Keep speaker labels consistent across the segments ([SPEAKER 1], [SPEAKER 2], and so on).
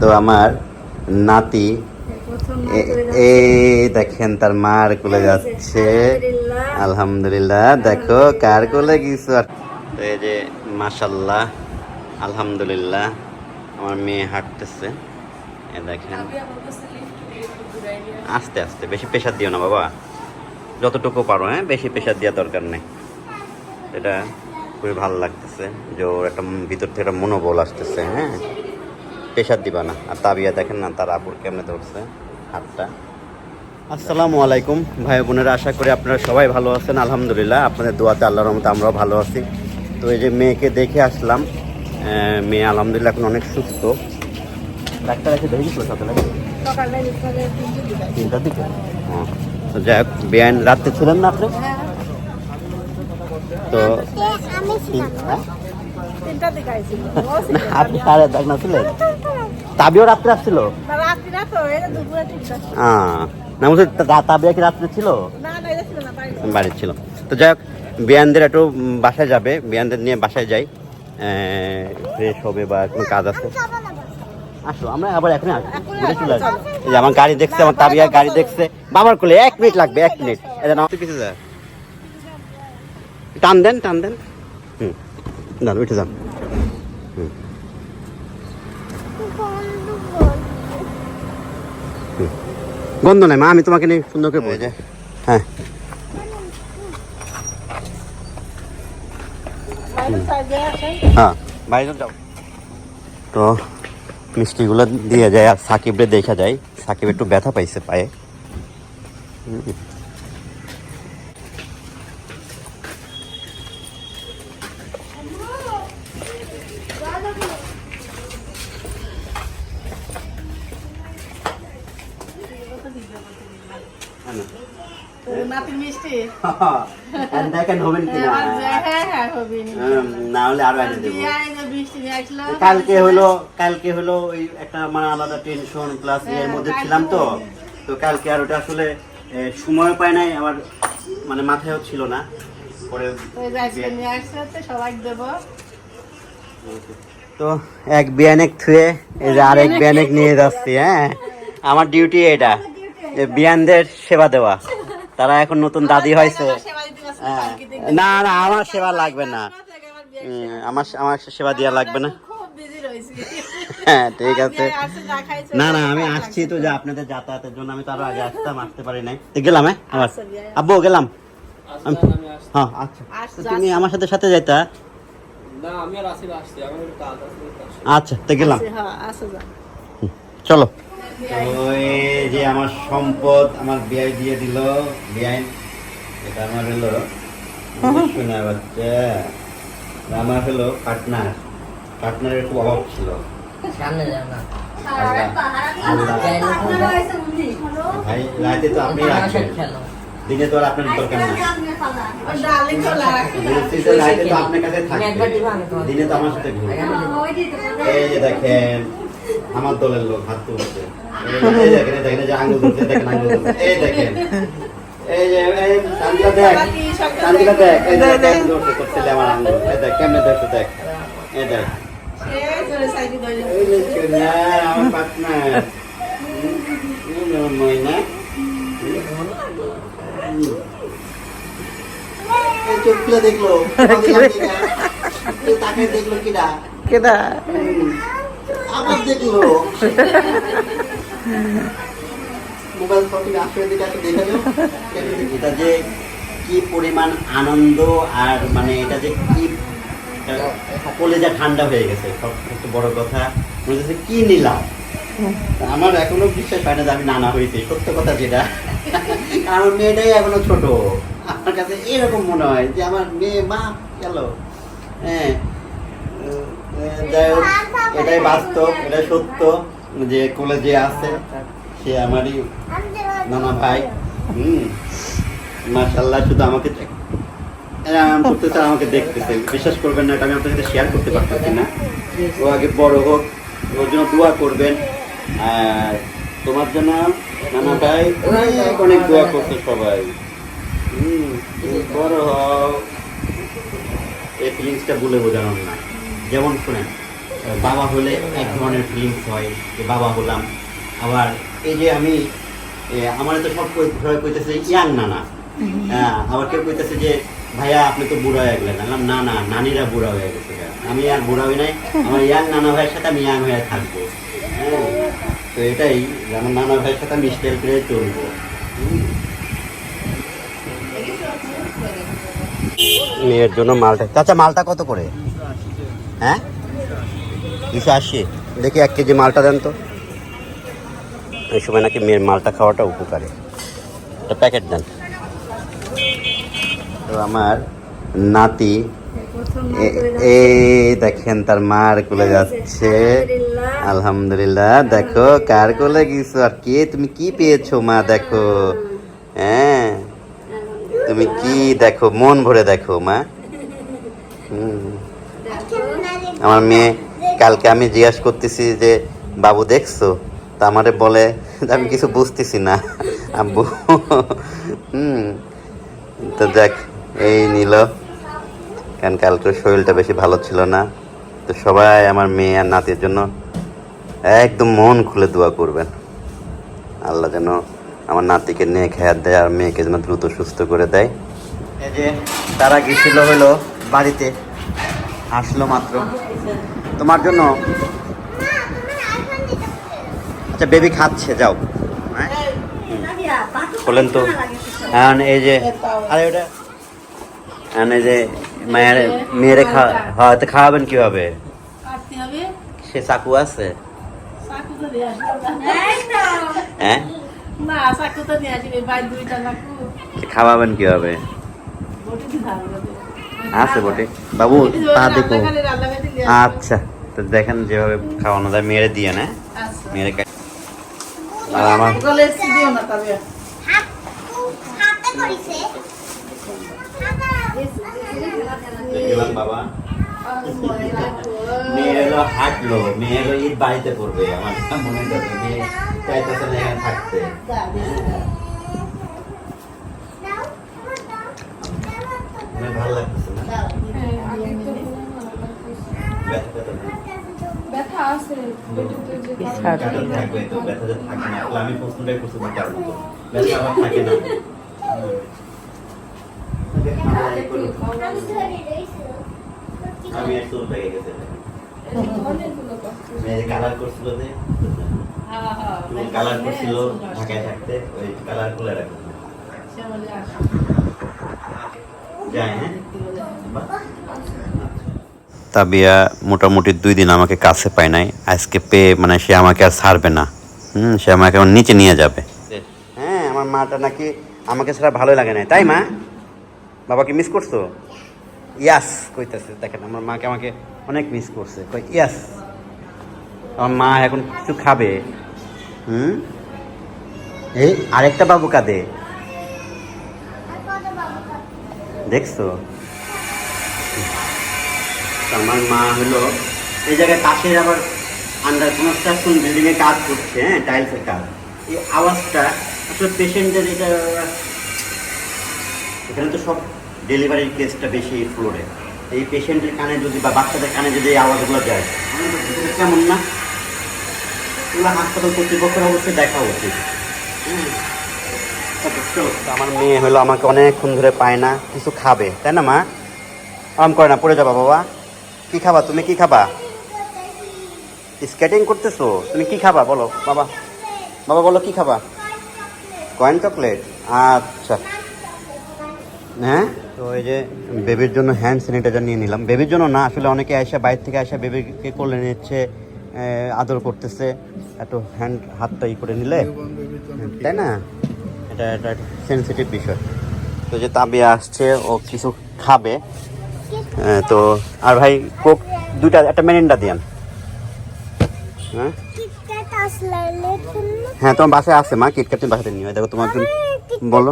[SPEAKER 1] তো আমার নাতি এ- এই দেখেন তার মার কোলে যাচ্ছে। আলহামদুলিল্লাহ। দেখো কার কোলে গেছো? আর এই যে মাশাল্লাহ আলহামদুলিল্লাহ আমার মেয়ে হাঁটতেছে। এ দেখেন। আস্তে আস্তে বেশি প্রেশার দিও না বাবা। যতটুকু পারো হ্যাঁ বেশি প্রেশার দেওয়ার দরকার নেই। এটা খুবই ভালো লাগতেছে। যে ওর একটা ভিতর থেকে একটা মনোবল আসতেছে হ্যাঁ। প্রেশার দিবা না আর তাবিয়া দেখেন না তার আপুর কেমনে ধরছে হাতটা। আসসালামু আলাইকুম ভাই বোনেরা আশা করি আপনারা সবাই ভালো আছেন আলহামদুলিল্লাহ। আপনাদের দোয়াতে আল্লাহর রহমতে আমরাও ভালো আছি। তো এই যে মেয়েকে দেখে আসলাম মেয়ে আলহামদুলিল্লাহ এখন অনেক সুস্থ। ডাক্তার এসে দেখেছিল সকালে তিনটার দিকে। তো যাই হোক বেআইন রাত্রে ছিলেন না আপনি? তো হ্যাঁ?
[SPEAKER 2] দিকে
[SPEAKER 1] না, আপনি সাড়ে দেখ না ছিলেন? তাবিও রাত্রে আসছিল?
[SPEAKER 2] না
[SPEAKER 1] বলছি তা- তাবিয়া কি রাত্রে ছিল? বাড়ির ছিল তো যাই হোক বিয়ানদের একটু বাসায় যাবে বিয়ানদের নিয়ে বাসায় যাই। ফ্রেশ হবে বা কোনো কাজ আছে? আসো আমরা আবার এখানে আসব। ঘুরে চলে আসব। এই আমার গাড়ি দেখছে আমার তাবিয়া গাড়ি দেখছে। বাবার কোলে এক মিনিট লাগবে এক মিনিট। এটা না কিছু যা। টান দেন টান দেন। হুম যান উঠে যান। হুম। গন্ধ নাই মা আমি তোমাকে নিয়ে সুন্দর করে বলে হ্যাঁ। হ্যাঁ। বাইরে যাও। তো মিষ্টিগুলো দিয়ে যায় আর সাকিবরে দেখা যায়। সাকিব একটু ব্যথা পাইছে পায়ে। হুম।
[SPEAKER 2] মিষ্টি?
[SPEAKER 1] আর দেখেন হবেন কিনা।
[SPEAKER 2] হ্যাঁ হ্যাঁ হবি
[SPEAKER 1] না হলে আরও এনে দেবো। কালকে হলো কালকে হলো ওই একটা মানে আলাদা টেনশন প্লাস এর মধ্যে ছিলাম তো। তো কালকে আর ওটা আসলে সময় পায় নাই আমার মানে মাথায়ও ছিল না। পরে
[SPEAKER 2] তো সবাই দেবো।
[SPEAKER 1] তো এক বিয়ানেক থুয়ে এই যে আরেক বিয়ানেক নিয়ে যাচ্ছি হ্যাঁ। আমার ডিউটি এটা বিয়ানদের সেবা দেওয়া। তারা এখন নতুন দাদি হয়েছে। হ্যাঁ। না না আমার সেবা লাগবে না। আমার আমার সেবা দেওয়া লাগবে না।
[SPEAKER 2] খুব
[SPEAKER 1] হ্যাঁ ঠিক আছে।
[SPEAKER 2] না
[SPEAKER 1] না আমি আসছি তো যে আপনাদের যাতায়াতের জন্য। আমি তো আরও আগে আসতাম আসতে পারি নাই। তো গেলাম হ্যাঁ? আবার। আব্বু গেলাম। আমি- হ্যাঁ আচ্ছা।
[SPEAKER 2] আসছে,
[SPEAKER 1] তুমি আমার সাথে সাথে যাইতা। আচ্ছা তো গেলাম।
[SPEAKER 2] হ্যাঁ আসে যা
[SPEAKER 1] ওই যে আমার সম্পদ আমার বিয়াই দিয়ে দিল বিয়াই এটা আমার হলো শোনা বাচ্চা আমার হলো পার্টনার পার্টনারের খুব অভাব ছিল।
[SPEAKER 3] সামনে না।
[SPEAKER 1] ভাই রাতে তো আপনি রাখবেন দিনে তো আর আপনার দরকার নেই? রাতে তো আপনার কাছে থাকবে। দিনে তো আমার সাথে ঘুরবে। এই যে দেখেন আমার দলের লোক হাত তুলছে। এই দেখেন এই দেখেন এই আঙ্গুল আঙ্গুল দেখ চান্দিলা দেখ এই যে কেমন ধরছে তোর আমার আঙ্গুল এই দেখ দেখ দেখ দেখল দেখল
[SPEAKER 2] কেডা
[SPEAKER 1] আবার দেখল মোবাইল ফোনটি আসলে দিকে একটু দেখে যাও এটা যে কি পরিমাণ আনন্দ আর মানে এটা যে কি সকলে যা ঠান্ডা হয়ে গেছে সব বড় কথা। মনে হচ্ছে কি নিলাম? আমার এখনও বিশ্বাস হয় না যে আমি নানা হয়েছি সত্য কথা যেটা। কারণ মেয়েটাই এখনও ছোট। আমার কাছে এরকম মনে হয় যে আমার মেয়ে মা গেল। হ্যাঁ যাই হোক এটাই বাস্তব এটাই সত্য। যে কোলে যে আছে, সে আমারই নানা ভাই। হুম। মাশাল্লাহ শুধু আমাকে আরাম করতেছে আমাকে দেখতেছে বিশ্বাস করবেন না, এটা আমি আপনার সাথে শেয়ার করতে পারতেছি না। ও আগে বড় হোক, ওর জন্য দোয়া করবেন। আর তোমার জন্য নানা ভাই অনেক অনেক দোয়া করছে সবাই। হুম বড় হও। এই ফিলিংসটা বলে বোঝানোর না। যেমন শুনেন বাবা হলে এক ধরনের ফিলিংস হয় যে বাবা হলাম। আবার এই যে আমি আমার তো সব সবাই কইতেছে ইয়াং নানা। হ্যাঁ, আবার কেউ কইতেছে যে ভাইয়া আপনি তো বুড়া হয়ে গেলেন। আমি বললাম, না না নানিরা বুড়া হয়ে গেছে আমি আর বুড়া হই নাই। আমার ইয়াং নানা ভাইয়ের সাথে আমি ইয়াং হয়ে থাকব। হ্যাঁ তো এটাই আমার নানা ভাইয়ের সাথে আমি স্টাইল করে চলবো। মেয়ের জন্য মালটা চাচা মালটা কত করে? হ্যাঁ? দুশো আশি। দেখি এক কেজি মালটা দেন তো? এই সময় নাকি মেয়ের মালটা খাওয়াটা উপকারী। একটা প্যাকেট দেন। তো আমার নাতি এই দেখেন তার মার কোলে যাচ্ছে। আলহামদুলিল্লাহ, দেখো কার কোলে গেছো? আর কে? তুমি কি পেয়েছ মা, দেখো। হ্যাঁ তুমি কি দেখো? মন ভরে দেখো মা। আমার মেয়ে কালকে আমি জিজ্ঞাসা করতেছি যে, বাবু, দেখছ? তা আমারে বলে, আমি কিছু বুঝতেছি না, আব্বু। হুম। তো দেখ, এই নিল। কারণ কালকে শরীরটা বেশি ভালো ছিল না। তো সবাই আমার মেয়ে আর নাতির জন্য একদম মন খুলে দোয়া করবেন। আল্লাহ যেন আমার নাতিকে নিয়ে খেয়াল দেয় আর মেয়েকে যেন দ্রুত সুস্থ করে দেয়। এই যে, তারা গেছিল হলো বাড়িতে। আসলো মাত্র। তোমার জন্য। আচ্ছা বেবি খাচ্ছে যাও। হ্যাঁ? বলেন তো। এখন এই যে আরে ওটা এখন এই যে মায়ের মেয়েরে খাওয়া হয়তো খাওয়াবেন কীভাবে? সে চাকু আছে। হ্যাঁ? খাওয়াবেন কীভাবে? আছে বটে। বাবু তা দেখো। আচ্ছা তো দেখেন যেভাবে খাওয়ানো যায় মেরে দিয়ে না?
[SPEAKER 2] আচ্ছা।
[SPEAKER 1] মেরে আর আমার
[SPEAKER 2] গলে দিও না তবে
[SPEAKER 3] হাতে করিছে
[SPEAKER 1] দেখলাম বাবা। মেয়ে হলো হাঁটলো মেয়ে হলো ঈদ বাড়িতে করবে আমার মনে যাচ্ছে মেয়ে চাইতেছে না এখানে থাকতে। ভালো লাগতেছে না? ব্যথা ব্যথা নেই।
[SPEAKER 4] ব্যথা আছে পেটেতে যে
[SPEAKER 1] ব্যথা থাকবে তো ব্যথা যে থাকে না। আমি প্রশ্নটাই করছি তার মতো ব্যথা আবার থাকে না। হুম। আমরা এই করব। আমি আর চুল গেছে
[SPEAKER 4] অনেকগুলো কষ্ট
[SPEAKER 1] মেয়ে কালার করছিল যে?
[SPEAKER 2] হ্যাঁ হ্যাঁ
[SPEAKER 1] চুল কালার করছিল ঢাকায় থাকতে ওই কালার খুলে রাখছিল
[SPEAKER 2] আসে
[SPEAKER 1] যায় হ্যাঁ তাবিয়া মোটামুটি দুই দিন আমাকে কাছে পায় নাই। আজকে পেয়ে মানে সে আমাকে আর ছাড়বে না। হুম সে আমাকে আমার নিচে নিয়ে যাবে। হ্যাঁ আমার মাটা নাকি আমাকে ছাড়া ভালোই লাগে না তাই মা? বাবাকে মিস করছ? ইয়াস কইতাছে দেখেন আমার মাকে আমাকে অনেক মিস করছে। কই ইয়াস। আমার মা এখন কিছু খাবে। হুম? এই আরেকটা বাবু কাঁদে। দেখছ? আমার মা হলো, এই জায়গায় পাশের আবার আন্ডার কনস্ট্রাকশন এ কাজ করছে হ্যাঁ টাইলসের কাজ। এই আওয়াজটা, আসলে পেশেন্টের এটা, এখানে তো সব ডেলিভারির কেসটা বেশি ফ্লোরে এই পেশেন্টের কানে যদি বা বাচ্চাদের কানে যদি এই আওয়াজগুলো যায় কেমন না? এগুলো হাসপাতাল কর্তৃপক্ষের অবশ্যই দেখা উচিত। তো আমার মেয়ে হলো আমাকে অনেকক্ষণ ধরে পায় না, কিছু খাবে। তাই না, মা? আরাম করে না, পড়ে যাবা, বাবা। কি খাবা তুমি? কি খাবা? স্কেটিং করতেছো? তুমি কি খাবা? বলো, বাবা। বাবা, বলো, কি খাবা? কয়েন চকলেট আচ্ছা। হ্যাঁ? তো এই যে বেবির জন্য হ্যান্ড স্যানিটাইজার নিয়ে নিলাম। বেবির জন্য না, আসলে অনেকে আসা বাইরে থেকে আসা বেবিকে কোলে নিচ্ছে আদর করতেছে। একটু হ্যান্ড হাতটা ই করে নিলে। তাই না? এটা এটা সেন্সিটিভ বিষয়। তো যে তাবিয়া আসছে, ও কিছু খাবে। তো আর ভাই, কোক দুইটা, একটা মেরিন্ডা দিয়ান। হ্যাঁ? হ্যাঁ তোমার বাসায় আছে মা কিটক্যাট তুমি বাসাতে নিও দেখো, তোমার বলো।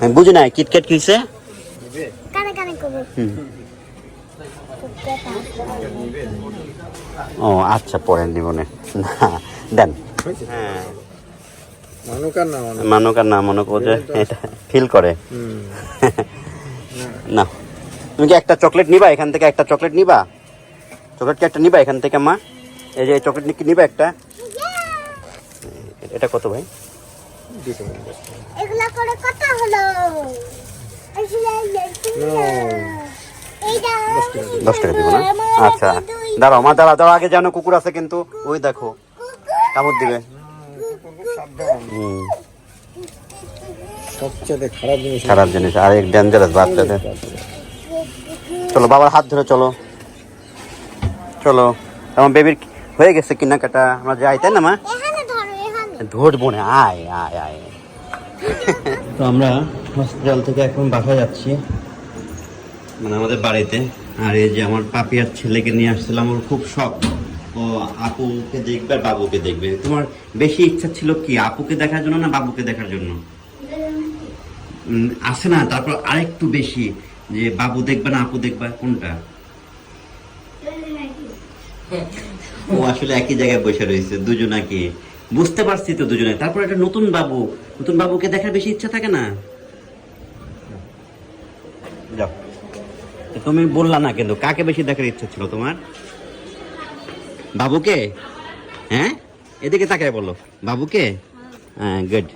[SPEAKER 1] আমি বুঝি না কিটক্যাট
[SPEAKER 3] কানে
[SPEAKER 1] হুম। ও আচ্ছা পরে নিবনে। না, দেন। হ্যাঁ।
[SPEAKER 5] মানুক আর না মানুক।
[SPEAKER 1] মানুক আর না মানুক ও যে এটা ফিল করে। না। তুমি কি একটা চকলেট নিবা? এখান থেকে একটা চকলেট নিবা? চকলেট কি একটা নিবা এখান থেকে মা? এই যে চকলেট কি নিবা একটা। এটা কত ভাই?
[SPEAKER 3] এগুলা করে কত হলো?
[SPEAKER 1] দশ টাকা দিব। না? আচ্ছা। দাঁড়াও মা দাঁড়াও দাঁড়াও আগে জানো কুকুর আছে কিন্তু। ওই দেখো। কামড় দিবে।
[SPEAKER 5] সবচেয়ে খারাপ জিনিস
[SPEAKER 1] খারাপ জিনিস আর এক ডেঞ্জারাস বাচ্চাদের। চলো বাবার হাত ধরে চলো। চলো আমার বেবির হয়ে গেছে কেনাকাটা? আমরা যাই তাই না মা?
[SPEAKER 3] এখানে ধরো
[SPEAKER 1] ধরবো না আয় আয় আয়। তো আমরা হসপিটাল থেকে এখন বাসায় যাচ্ছি মানে আমাদের বাড়িতে। আর এই যে আমার পাপি আর ছেলেকে নিয়ে আসছিলাম ওর খুব শখ। আপুকে দেখবে আর বাবুকে দেখবে। তোমার বেশি ইচ্ছা ছিল কি, আপুকে দেখার জন্য না বাবুকে দেখার জন্য? আছে না, তারপর আরেকটু বেশি, যে বাবু দেখবে না, আপু দেখবে, কোনটা? ও আসলে একই জায়গায় বসে রয়েছে দুজনাকে বুঝতে পারছি তো দুজনে। তারপর একটা নতুন বাবু, নতুন বাবুকে দেখার বেশি ইচ্ছা থাকে না? তুমি বললা না কিন্তু, কাকে বেশি দেখার ইচ্ছা ছিল তোমার? বাবুকে? হ্যাঁ? এদিকে তাকায় বলো। বাবুকে? হ্যাঁ গুড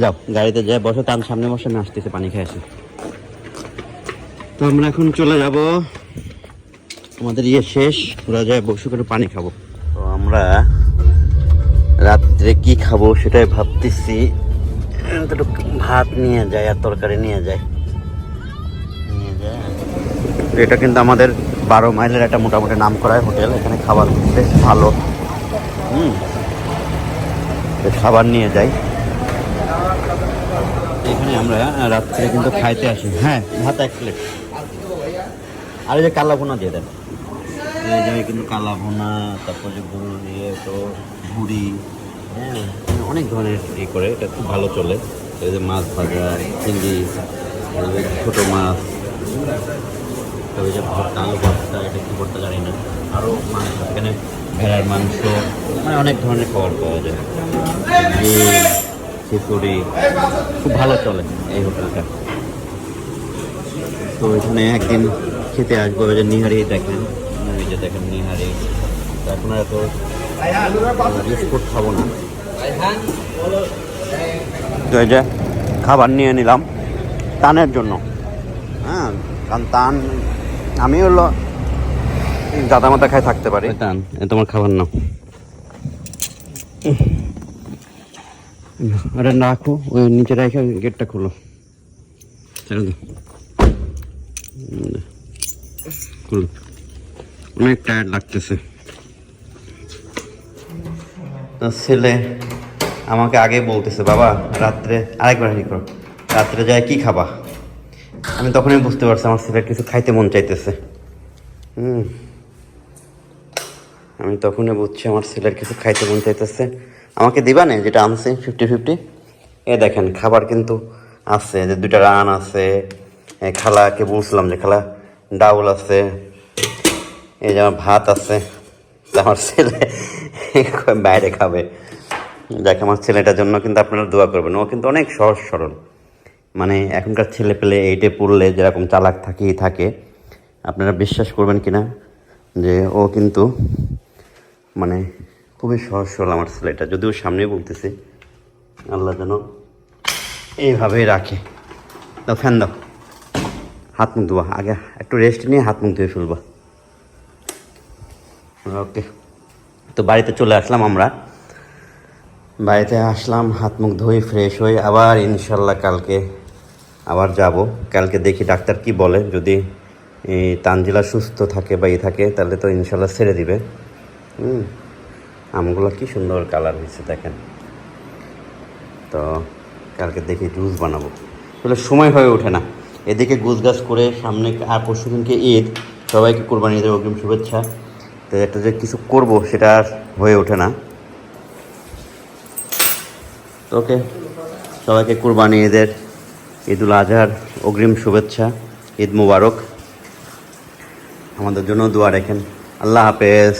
[SPEAKER 1] যাও, গাড়িতে যাই বসো তার সামনে বসে আমি আসতেছে, পানি খেয়ে আসি। তো আমরা এখন চলে যাব। আমাদের ইয়ে শেষ, ওরা যায় বসে করে পানি খাব। তো আমরা রাত্রে কি খাব সেটাই ভাবতেছি। ভাত নিয়ে যায় আর তরকারি নিয়ে যায়। নিয়ে যায়। এটা কিন্তু আমাদের বারো মাইলের একটা মোটামুটি নাম করা হোটেল, এখানে খাবার বেশ ভালো। হুম। খাবার নিয়ে যাই। এখানে আমরা রাত্রে কিন্তু খাইতে আসি। হ্যাঁ ভাত এক প্লেট আর এই যে কালা ভুনা দিয়ে দেন। এই যে কিন্তু কালা ভুনা, তারপর যে গরুর ইয়ে তো ভুড়ি হ্যাঁ অনেক ধরনের ই করে, এটা খুব ভালো চলে। এই যে মাছ ভাজা, চিংড়ি, ছোটো মাছ। তবে যে ভর্তা আলু ভর্তা, এটা কি ভর্তা জানি না। আরও মাংস এখানে ভেড়ার মাংস মানে অনেক ধরনের খাবার পাওয়া যায়। খিচুড়ি, খুব ভালো চলে এই হোটেলটা। তো এখানে একদিন খেতে আসব, ওই যে নিহারি দেখেন, এই যে দেখেন নিহারি। এখন আর তো বিস্কুট খাব না। তো এই যে খাবার নিয়ে নিলাম টানের জন্য। হ্যাঁ কারণ টান আমি হলো দাদা মাথা খাই থাকতে পারি। টান তোমার খাবার নাও। আরে রাখো ওই নিচে রেখে গেটটা খুলো। ছেড়ে দাও উম, খুলো। অনেক টায়ার্ড লাগতেছে। তো ছেলে আমাকে আগে বলতেছে বাবা রাত্রে আরেকবার ই করো রাত্রে যায় কি খাবা? আমি তখনই বুঝতে পারছি আমার ছেলের কিছু খাইতে মন চাইতেছে। হুম। আমি তখনই বুঝছি আমার ছেলের কিছু খাইতে মন চাইতেছে। আমাকে দিবা না যেটা আনছে ফিফটি ফিফটি এ দেখেন, খাবার কিন্তু আছে, যে দুইটা রান আছে খালাকে বলছিলাম যে, খালা, ডাউল আছে এই যে আমার ভাত আছে আমার ছেলে বাইরে খাবে। দেখ, আমার ছেলেটার জন্য কিন্তু আপনারা দোয়া করবেন। ও কিন্তু অনেক সহজ সরল। মানে এখনকার ছেলে পেলে এইটে পড়লে যেরকম চালাক থাকেই থাকে, আপনারা বিশ্বাস করবেন কিনা যে ও কিন্তু মানে খুবই সহজ সরল আমার ছেলেটা। যদিও সামনে বলতেছি, আল্লাহ যেন এইভাবেই রাখে। দাও ফ্যান দাও। হাত মুখ ধোয়া। আগে একটু রেস্ট নিয়ে হাত মুখ ধুয়ে ফেলবা। ওকে তো বাড়িতে চলে আসলাম আমরা। বাড়িতে আসলাম, হাত মুখ ধুয়ে ফ্রেশ হয়ে আবার ইনশাল্লাহ কালকে আবার যাব। কালকে দেখি ডাক্তার কি বলে। যদি তানজিলা সুস্থ থাকে বা ই থাকে, তাহলে তো ইনশাল্লাহ ছেড়ে দিবে। হুম, আমগুলো কি সুন্দর কালার হয়েছে দেখেন। তো, কালকে দেখি জুস বানাবো। তাহলে সময় হয়ে ওঠে না। এদিকে গুছগাছ করে সামনে আর পরশু দিনকে ঈদ। সবাইকে কোরবানি ঈদের অগ্রিম শুভেচ্ছা। তো একটা যে কিছু করব, সেটা আর হয়ে ওঠে না। তো ওকে, সবাইকে কোরবানি ঈদের ঈদুল আজহার অগ্রিম শুভেচ্ছা ঈদ মুবারক। আমাদের জন্য দোয়া রাখেন। আল্লাহ হাফেজ।